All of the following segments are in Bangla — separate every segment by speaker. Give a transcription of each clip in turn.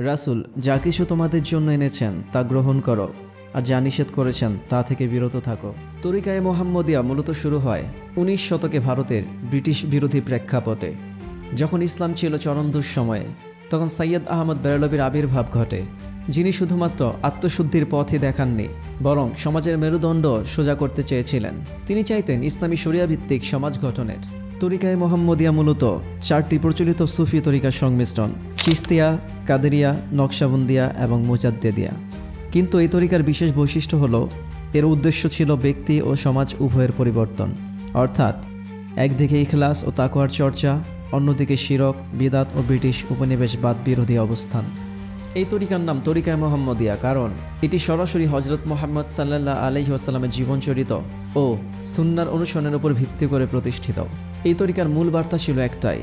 Speaker 1: রাসূল, যা কিছু তোমাদের জন্য এনেছেন, তা গ্রহণ করো। আর যা নিষেধ করেছেন, তা থেকে বিরত থাকো। তরিকায়ে মোহাম্মদিয়া মূলত শুরু হয় উনিশ শতকে ভারতের ব্রিটিশ বিরোধী প্রেক্ষাপটে, যখন ইসলাম ছিল চরম দুঃসময়ে। তখন সৈয়দ আহমদ বেরলবির আবির্ভাব ঘটে, যিনি শুধুমাত্র আত্মশুদ্ধির পথই দেখাননি, বরং সমাজের মেরুদণ্ড সোজা করতে চেয়েছিলেন। তিনি চাইতেন ইসলামী শরিয়া ভিত্তিক সমাজ গঠনের। তরিকায় মোহাম্মদিয়া মূলত চারটি প্রচলিত সুফি তরিকার সংমিশ্রণ। চিস্তিয়া, কাদেরিয়া, নকশাবন্দিয়া এবং মুজাদ্দেদিয়া। কিন্তু এই তরিকার বিশেষ বৈশিষ্ট্য হল, এর উদ্দেশ্য ছিল ব্যক্তি ও সমাজ উভয়ের পরিবর্তন। অর্থাৎ, একদিকে ইখলাস ও তাকোয়ার চর্চা, অন্যদিকে শিরক, বিদাত ও ব্রিটিশ উপনিবেশবাদ বিরোধী অবস্থান। এই তরিকার নাম তরিকায় মোহাম্মদিয়া কারণ, এটি সরাসরি হজরত মোহাম্মদ সাল্লাহ আলহি আসাল্লামের জীবনচরিত ও সুন্নার অনুসরণের উপর ভিত্তি করে প্রতিষ্ঠিত। এই তরিকার মূল বার্তা ছিল একটাই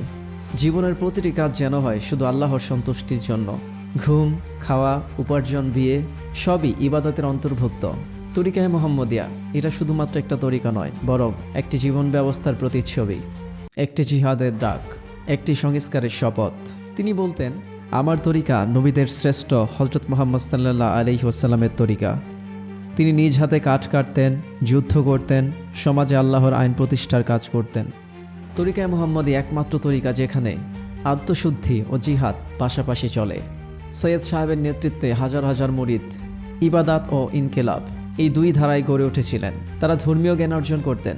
Speaker 1: জীবনের প্রতিটি কাজ যেন হয় শুধু আল্লাহর সন্তুষ্টির জন্য। ঘুম, খাওয়া, উপার্জন, বিয়ে, সবই ইবাদতের অন্তর্ভুক্ত। তরিকায় মোহাম্মদিয়া, এটা শুধুমাত্র একটা তরিকা নয়, বরং একটি জীবন ব্যবস্থার প্রতিচ্ছবি। একটি জিহাদের ডাক, একটি সংস্কারের শপথ। তিনি বলতেন, আমার তরিকা নবীদের শ্রেষ্ঠ হজরত মোহাম্মদ সাল্লাহ আলি ওসাল্লামের তরিকা। তিনি নিজ হাতে কাঠ কাটতেন, যুদ্ধ করতেন, সমাজে আল্লাহর আইন প্রতিষ্ঠার কাজ করতেন। তরিকায় মোহাম্মদী একমাত্র তরিকা যেখানে আত্মশুদ্ধি ও জিহাদ পাশাপাশি চলে। সৈয়দ সাহেবের নেতৃত্বে হাজার হাজার মুরিদ, ইবাদাত ও ইনকেলাব এই দুই ধারায় গড়ে উঠেছিলেন। তারা ধর্মীয় জ্ঞান অর্জন করতেন,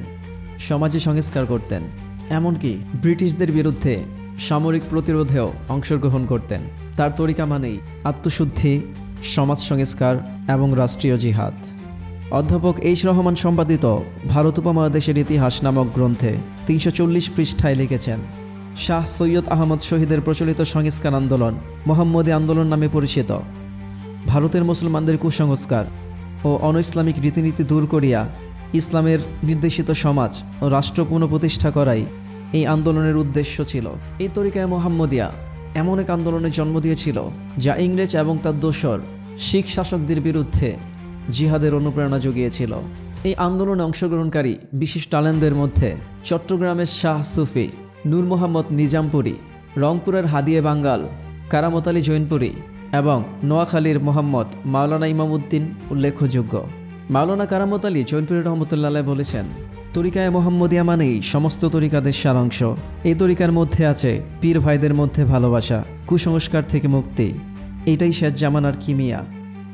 Speaker 1: সমাজে সংস্কার করতেন, এমনকি ব্রিটিশদের বিরুদ্ধে সামরিক প্রতিরোধেও অংশগ্রহণ করতেন। তার তরিকা মানেই আত্মশুদ্ধি, সমাজ সংস্কার এবং রাষ্ট্রীয় জিহাদ। অধ্যাপক এইচ রহমান সম্পাদিত ভারত উপমহাদেশের ইতিহাস নামক গ্রন্থে তিনশো চল্লিশ পৃষ্ঠায় লিখেছেন, শাহ সৈয়দ আহমদ শহীদের প্রচলিত সংস্কার আন্দোলন, মোহাম্মদী আন্দোলন নামে পরিচিত। ভারতের মুসলমানদের কুসংস্কার ও অন ইসলামিক রীতিনীতি দূর করিয়া ইসলামের নির্দেশিত সমাজ ও রাষ্ট্র পুনঃপ্রতিষ্ঠা করাই এই আন্দোলনের উদ্দেশ্য ছিল। এই তরিকায় মোহাম্মদিয়া এমন এক আন্দোলনের জন্ম দিয়েছিল, যা ইংরেজ এবং তার দোসর শিখ শাসকদের বিরুদ্ধে জিহাদের অনুপ্রেরণা জুগিয়েছিল। এই আন্দোলনে অংশগ্রহণকারী বিশিষ্ট আলেমদের মধ্যে চট্টগ্রামের শাহ সুফি, নূর মোহাম্মদ নিজামপুরি, রংপুরের হাদিয়ে বাঙ্গাল, কারামত আলী জৈনপুরি এবং নোয়াখালীর মোহাম্মদ মাওলানা ইমামউদ্দিন উল্লেখযোগ্য। মাওলানা কারামত আলী জৈনপুরি রহমতুল্লাহ বলেছেন, তরিকায় মোহাম্মদিয়া মানেই সমস্ত তরিকাদের সারাংশ। এই তরিকার মধ্যে আছে পীর ভাইদের মধ্যে ভালোবাসা, কুসংস্কার থেকে মুক্তি। এটাই শেষ জামানার কিমিয়া।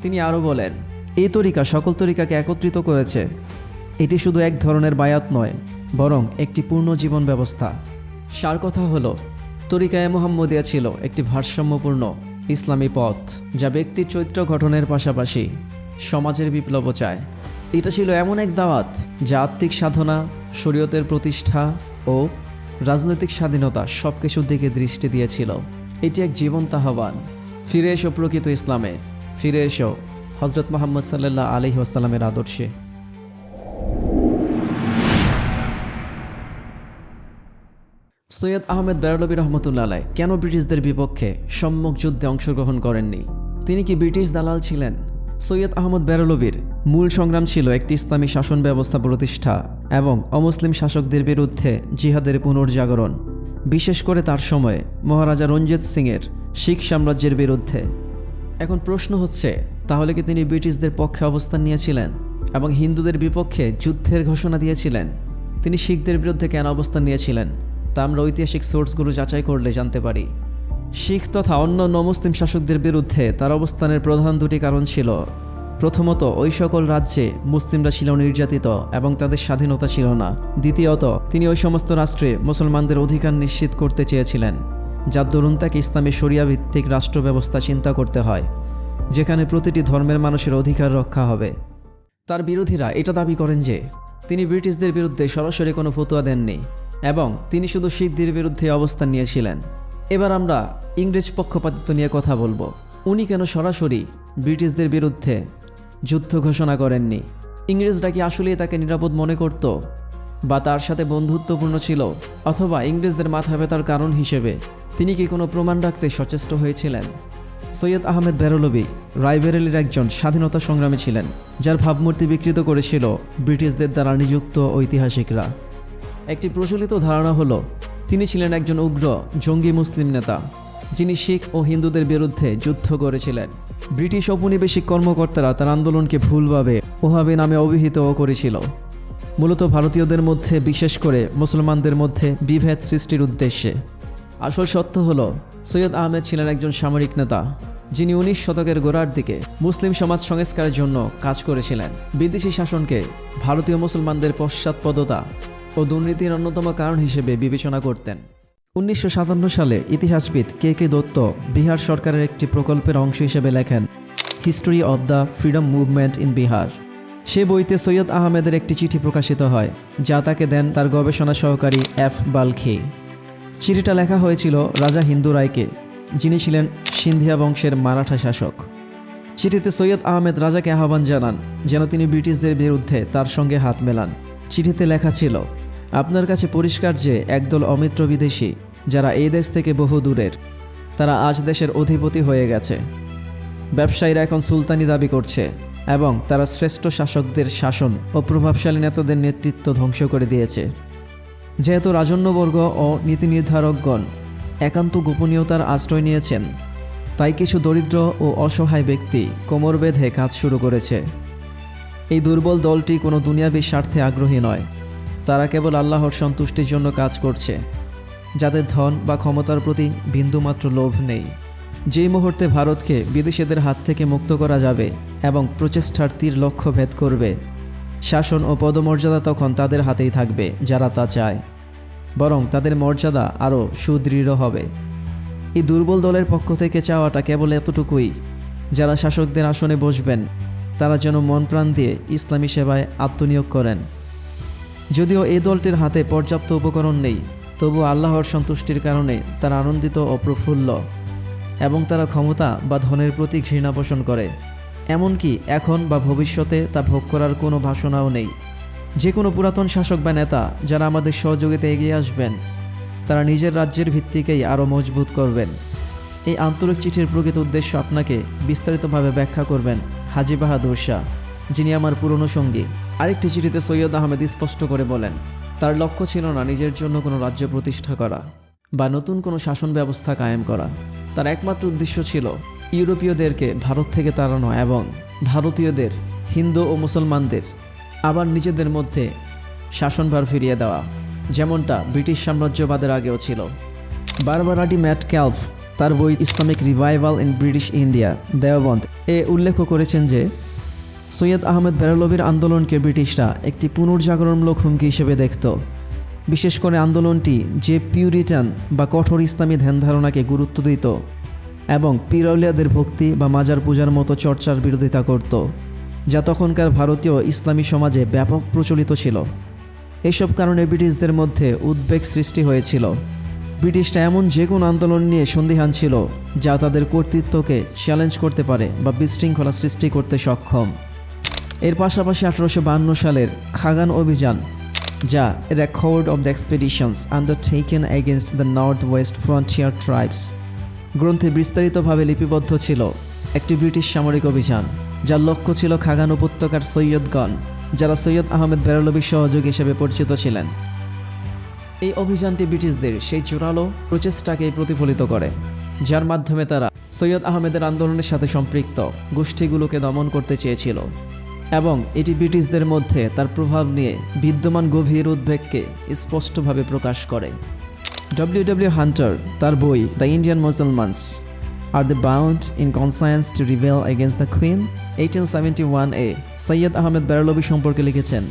Speaker 1: তিনি আরও বলেন এই তরিকা সকল তরিকাকে একত্রিত করেছে। এটি শুধু এক ধরনের বায়াত নয়, বরং একটি পূর্ণ জীবন ব্যবস্থা। সার কথা হলো, তরিকায় মোহাম্মদিয়া ছিল একটি ভারসাম্যপূর্ণ ইসলামী পথ, যা ব্যক্তির চরিত্র গঠনের পাশাপাশি সমাজের বিপ্লব চায়। এটা ছিল এমন এক দাওয়াত, যা আত্মিক সাধনা, শরীয়তের প্রতিষ্ঠা ও রাজনৈতিক স্বাধীনতা সব কিছুর দিকে দৃষ্টি দিয়েছিল। এটি এক জীবন্ত আহ্বান। ফিরে এসো প্রকৃত ইসলামে, ফিরে এসো হজরত মোহাম্মদ সাল্লাহ আলহি আসাল্লামের আদর্শে। সৈয়দ আহমেদ বেরলবী রহমতুল্লাহ আলাই, কেন ব্রিটিশদের বিপক্ষে সম্মুখ যুদ্ধে অংশগ্রহণ করেননি? তিনি কি ব্রিটিশ দালাল ছিলেন? সৈয়দ আহমদ বেরলবীর মূল সংগ্রাম ছিল একটি ইসলামী শাসন ব্যবস্থা প্রতিষ্ঠা এবং অমুসলিম শাসকদের বিরুদ্ধে জিহাদের পুনর্জাগরণ, বিশেষ করে তার সময়ে মহারাজা রঞ্জিত সিংয়ের শিখ সাম্রাজ্যের বিরুদ্ধে। এখন প্রশ্ন হচ্ছে তাহলে কি তিনি ব্রিটিশদের পক্ষে অবস্থান নিয়েছিলেন এবং হিন্দুদের বিপক্ষে যুদ্ধের ঘোষণা দিয়েছিলেন? তিনি শিখদের বিরুদ্ধে কেন অবস্থান নিয়েছিলেন? তা আমরা ঐতিহাসিক সোর্সগুলো যাচাই করলে জানতে পারি। শিখ তথা অন্য নমুসলিম শাসকদের বিরুদ্ধে তার অবস্থানের প্রধান দুটি কারণ ছিল। প্রথমত, ওই সকল রাজ্যে মুসলিমরা ছিল নির্যাতিত এবং তাদের স্বাধীনতা ছিল না। দ্বিতীয়ত, তিনি ওই সমস্ত রাষ্ট্রে মুসলমানদের অধিকার নিশ্চিত করতে চেয়েছিলেন যার দরুন তাকে ইসলামী শরিয়া ভিত্তিক রাষ্ট্র ব্যবস্থা চিন্তা করতে হয়। যেখানে প্রতিটি ধর্মের মানুষের অধিকার রক্ষা হবে। তার বিরোধীরা এটা দাবি করেন যে, তিনি ব্রিটিশদের বিরুদ্ধে সরাসরি কোনো ফতুয়া দেননি এবং তিনি শুধু শিখদের বিরুদ্ধে অবস্থান নিয়েছিলেন। এবার আমরা ইংরেজ পক্ষপাতিত্ব নিয়ে কথা বলব। উনি কেন সরাসরি ব্রিটিশদের বিরুদ্ধে যুদ্ধ ঘোষণা করেননি? ইংরেজরা কি আসলেই তাকে নিরাপদ মনে করত? বা তার সাথে বন্ধুত্বপূর্ণ ছিল? অথবা ইংরেজদের মাথা ব্যথার কারণ হিসেবে তিনি কি কোনো প্রমাণ রাখতে সচেষ্ট হয়েছিলেন? সৈয়দ আহমেদ বেরলবি রায়বেরেলির একজন স্বাধীনতা সংগ্রামী ছিলেন, যার ভাবমূর্তি বিকৃত করেছিল ব্রিটিশদের দ্বারা নিযুক্ত ঐতিহাসিকরা। একটি প্রচলিত ধারণা হলো, তিনি ছিলেন একজন উগ্র, জঙ্গি মুসলিম নেতা, যিনি শিখ ও হিন্দুদের বিরুদ্ধে যুদ্ধ করেছিলেন। ব্রিটিশ ঔপনিবেশিক কর্মকর্তারা তার আন্দোলনকে ভুলভাবে ওহাবি নামে অভিহিতও করেছিল। মূলত ভারতীয়দের মধ্যে, বিশেষ করে মুসলমানদের মধ্যে বিভেদ সৃষ্টির উদ্দেশ্যে। আসল সত্য হলো, সৈয়দ আহমেদ ছিলেন একজন সামরিক নেতা, যিনি উনিশ শতকের গোড়ার দিকে মুসলিম সমাজ সংস্কারের জন্য কাজ করেছিলেন। বিদেশি শাসনকে ভারতীয় মুসলমানদের পশ্চাৎপদতা ও দুর্নীতির অন্যতম কারণ হিসেবে বিবেচনা করতেন। উনিশশো সাতান্ন সালে ইতিহাসবিদ কে কে দত্ত বিহার সরকারের একটি প্রকল্পের অংশ হিসেবে লেখেন, history of the freedom movement in Bihar সে বইতে সৈয়দ আহমেদের একটি চিঠি প্রকাশিত হয়, যা তাকে দেন তার গবেষণা সহকারী এফ বালখি। চিঠিটা লেখা হয়েছিল রাজা হিন্দু রায়কে, যিনি ছিলেন সিন্ধিয়া বংশের মারাঠা শাসক। চিঠিতে সৈয়দ আহমেদ রাজাকে আহ্বান জানান যেন তিনি ব্রিটিশদের বিরুদ্ধে তার সঙ্গে হাত মেলান। চিঠিতে লেখা ছিল, আপনার কাছে পরিষ্কার যে একদল অমিত্র বিদেশি, যারা এই দেশ থেকে বহু দূরের, তারা আজ দেশের অধিপতি হয়ে গেছে। ব্যবসায়ীরা এখন সুলতানি দাবি করছে এবং তারা শ্রেষ্ঠ শাসকদের শাসন ও প্রভাবশালী নেতাদের নেতৃত্ব ধ্বংস করে দিয়েছে। যেহেতু রাজন্যবর্গ ও নীতি নির্ধারকগণ একান্ত গোপনীয়তার আশ্রয় নিয়েছেন, তাই কিছু দরিদ্র ও অসহায় ব্যক্তি কোমর বেঁধে কাজ শুরু করেছে। এই দুর্বল দলটি কোনো দুনিয়াবী স্বার্থে আগ্রহী নয়, তারা কেবল আল্লাহর সন্তুষ্টির জন্য কাজ করছে, যাদের ধন বা ক্ষমতার প্রতি বিন্দুমাত্র লোভ নেই। যেই মুহূর্তে ভারতকে বিদেশিদের হাত থেকে মুক্ত করা যাবে এবং প্রচেষ্টার তীর লক্ষ্য ভেদ করবে শাসন ও পদমর্যাদা তখন তাদের হাতেই থাকবে, যারা তা চায়। বরং তাদের মর্যাদা আরও সুদৃঢ় হবে। এই দুর্বল দলের পক্ষ থেকে চাওয়াটা কেবল এতটুকুই। যারা শাসকদের আসনে বসবেন, তারা যেন মন প্রাণ দিয়ে ইসলামী সেবায় আত্মনিয়োগ করেন। যদিও এই দলটির হাতে পর্যাপ্ত উপকরণ নেই তবু আল্লাহর সন্তুষ্টির কারণে তারা আনন্দিত ও প্রফুল্ল এবং তারা ক্ষমতা বা ধনের প্রতি ঘৃণা পোষণ করে। এমনকি এখন বা ভবিষ্যতে তা ভোগ করার কোনো ভাষণাও নেই। যে কোনো পুরাতন শাসক বা নেতা যারা আমাদের সহযোগিতা এগিয়ে আসবেন, তারা নিজের রাজ্যের ভিত্তিকেই আরও মজবুত করবেন। এই আন্তরিক চিঠির প্রকৃত উদ্দেশ্য আপনাকে বিস্তারিতভাবে ব্যাখ্যা করবেন হাজি বাহাদুর শাহ, যিনি আমার পুরনো সঙ্গী। আরেকটি চিঠিতে সৈয়দ আহমেদ স্পষ্ট করে বলেন, তার লক্ষ্য ছিল না নিজের জন্য কোনো রাজ্য প্রতিষ্ঠা করা। বা নতুন কোনো শাসন ব্যবস্থা কায়েম করা। তার একমাত্র উদ্দেশ্য ছিল ইউরোপীয়দেরকে ভারত থেকে তাড়ানো এবং ভারতীয়দের, হিন্দু ও মুসলমানদের আবার নিজেদের মধ্যে শাসনভার ফিরিয়ে দেওয়া, যেমনটা ব্রিটিশ সাম্রাজ্যবাদের আগেও ছিল। বারবারাটি ম্যাট ক্যালফ, তার বই Islamic revival in British India, Deoband, এ উল্লেখ করেছেন যে সৈয়দ আহমেদ বেরলবির আন্দোলনকে ব্রিটিশরা একটি পুনর্জাগরণমূলক হুমকি হিসেবে দেখত। বিশেষ করে আন্দোলনটি যে পিউরিটান বা কঠোর ইসলামী ধ্যান ধারণাকে গুরুত্ব দিত এবং পিরলিয়াদের ভক্তি বা মাজার পূজার মতো চর্চার বিরোধিতা করত, যা তখনকার ভারতীয় ইসলামী সমাজে ব্যাপক প্রচলিত ছিল। এসব কারণে ব্রিটিশদের মধ্যে উদ্বেগ সৃষ্টি হয়েছিল। ব্রিটিশরা এমন যে কোনো আন্দোলন নিয়ে সন্দিহান ছিল, যা তাদের কর্তৃত্বকে চ্যালেঞ্জ করতে পারে বা বিশৃঙ্খলা সৃষ্টি করতে সক্ষম। এর পাশাপাশি আঠারোশো সালের খাগান অভিযান যা record of the expeditions undertaken against the north west frontier tribes গ্রন্থে বিস্তারিতভাবে লিপিবদ্ধ ছিল একটি ব্রিটিশ সামরিক অভিযান, যার লক্ষ্য ছিল খাগান উপত্যকার সৈয়দগণ, যারা সৈয়দ আহমেদ বেরলবির সহযোগী হিসেবে পরিচিত ছিলেন। এই অভিযানটি ব্রিটিশদের সেই জোরালো প্রচেষ্টাকে প্রতিফলিত করে, যার মাধ্যমে তারা সৈয়দ আহমেদের আন্দোলনের সাথে সম্পৃক্ত গোষ্ঠীগুলোকে দমন করতে চেয়েছিল। এবং এটি ব্রিটিশদের মধ্যে তার প্রভাব নিয়ে বিদ্যমান গভীর উদ্বেগকে স্পষ্টভাবে প্রকাশ করে। ডব্লিউ ডব্লিউ হান্টার তার বই the Indian Musalmans are the bound in conscience to reveal against the queen eighteen seventy one এ সৈয়দ আহমেদ বেরলবি সম্পর্কে লিখেছেন,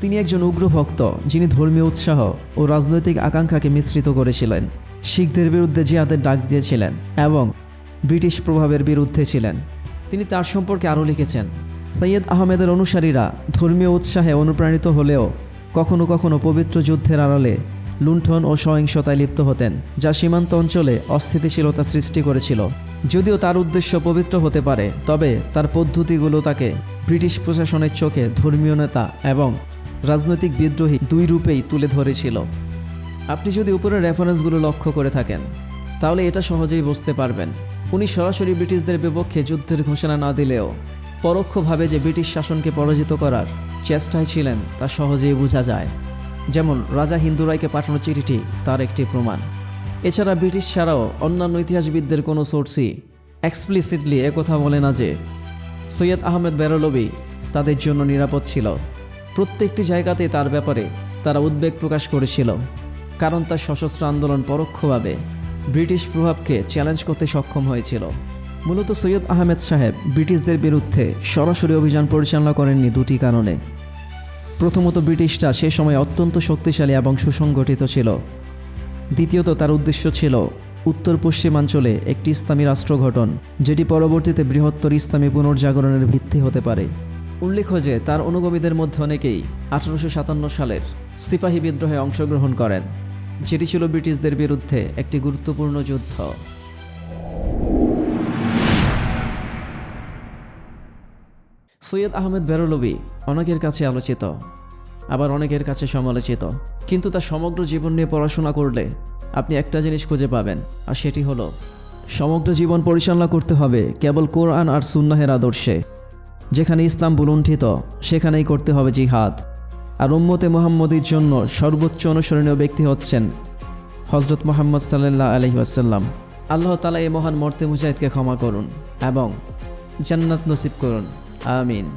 Speaker 1: তিনি একজন উগ্র ভক্ত যিনি ধর্মীয় উৎসাহ ও রাজনৈতিক আকাঙ্ক্ষাকে মিশ্রিত করেছিলেন। শিখদের বিরুদ্ধে জিহাদের ডাক দিয়েছিলেন এবং ব্রিটিশ প্রভাবের বিরুদ্ধে ছিলেন। তিনি তার সম্পর্কে আরও লিখেছেন সৈয়দ আহমেদের অনুসারীরা ধর্মীয় উৎসাহে অনুপ্রাণিত হলেও কখনো কখনো পবিত্র যুদ্ধের আড়ালে লুণ্ঠন ও সহিংসতায় লিপ্ত হতেন, যা সীমান্ত অঞ্চলে অস্থিতিশীলতা সৃষ্টি করেছিল। যদিও তার উদ্দেশ্য পবিত্র হতে পারে, তবে তার পদ্ধতিগুলো তাকে ব্রিটিশ প্রশাসনের চোখে ধর্মীয় নেতা এবং রাজনৈতিক বিদ্রোহী দুই রূপেই তুলে ধরেছিল। আপনি যদি উপরের রেফারেন্সগুলো লক্ষ্য করে থাকেন, তাহলে এটা সহজেই বুঝতে পারবেন। উনি সরাসরি ব্রিটিশদের বিপক্ষে যুদ্ধের ঘোষণা না দিলেও পরোক্ষভাবে যে ব্রিটিশ শাসনকে পরাজিত করার চেষ্টায় ছিলেন তা সহজেই বোঝা যায়। যেমন রাজা হিন্দু রায়কে পাঠানো চিঠিটি তার একটি প্রমাণ। এছাড়া ব্রিটিশ ছাড়াও অন্যান্য ইতিহাসবিদদের কোনো সোর্সই এক্সপ্লিসিটলি একথা বলে না যে সৈয়দ আহমেদ বেরলবি তাদের জন্য নিরাপদ ছিল। প্রত্যেকটি জায়গাতে তার ব্যাপারে তারা উদ্বেগ প্রকাশ করেছিল, কারণ তার সশস্ত্র আন্দোলন পরোক্ষভাবে ব্রিটিশ প্রভাবকে চ্যালেঞ্জ করতে সক্ষম হয়েছিল। মূলত সৈয়দ আহমেদ সাহেব ব্রিটিশদের বিরুদ্ধে সরাসরি অভিযান পরিচালনা করেননি দুটি কারণে। প্রথমত ব্রিটিশরা সে সময় অত্যন্ত শক্তিশালী এবং সুসংগঠিত ছিল। দ্বিতীয়ত তার উদ্দেশ্য ছিল উত্তর পশ্চিমাঞ্চলে একটি ইসলামী রাষ্ট্র গঠন, যেটি পরবর্তীতে বৃহত্তর ইসলামী পুনর্জাগরণের ভিত্তি হতে পারে। উল্লেখ্য যে তার অনুগমীদের মধ্যে অনেকেই আঠারোশো সাতান্ন সালের সিপাহী বিদ্রোহে অংশগ্রহণ করেন, যেটি ছিল ব্রিটিশদের বিরুদ্ধে একটি গুরুত্বপূর্ণ যুদ্ধ। সৈয়দ আহমেদ বেরলবি অনেকের কাছে আলোচিত, আবার অনেকের কাছে সমালোচিত। কিন্তু তার সমগ্র জীবন নিয়ে পড়াশোনা করলে আপনি একটা জিনিস খুঁজে পাবেন, আর সেটি হলো, সমগ্র জীবন পরিচালনা করতে হবে কেবল কোরআন আর সুন্নাহের আদর্শে, যেখানে ইসলাম বুলুণ্ঠিত সেখানেই করতে হবে জিহাদ। আর উম্মতে মোহাম্মদীর জন্য সর্বোচ্চ অনুসরণীয় ব্যক্তি হচ্ছেন হজরত মোহাম্মদ সাল্লাহ আলহিহাসাল্লাম আল্লাহ তালা এই মহান মর্তে মুজাহিদকে ক্ষমা করুন এবং জান্নাত নসিব করুন। আমিন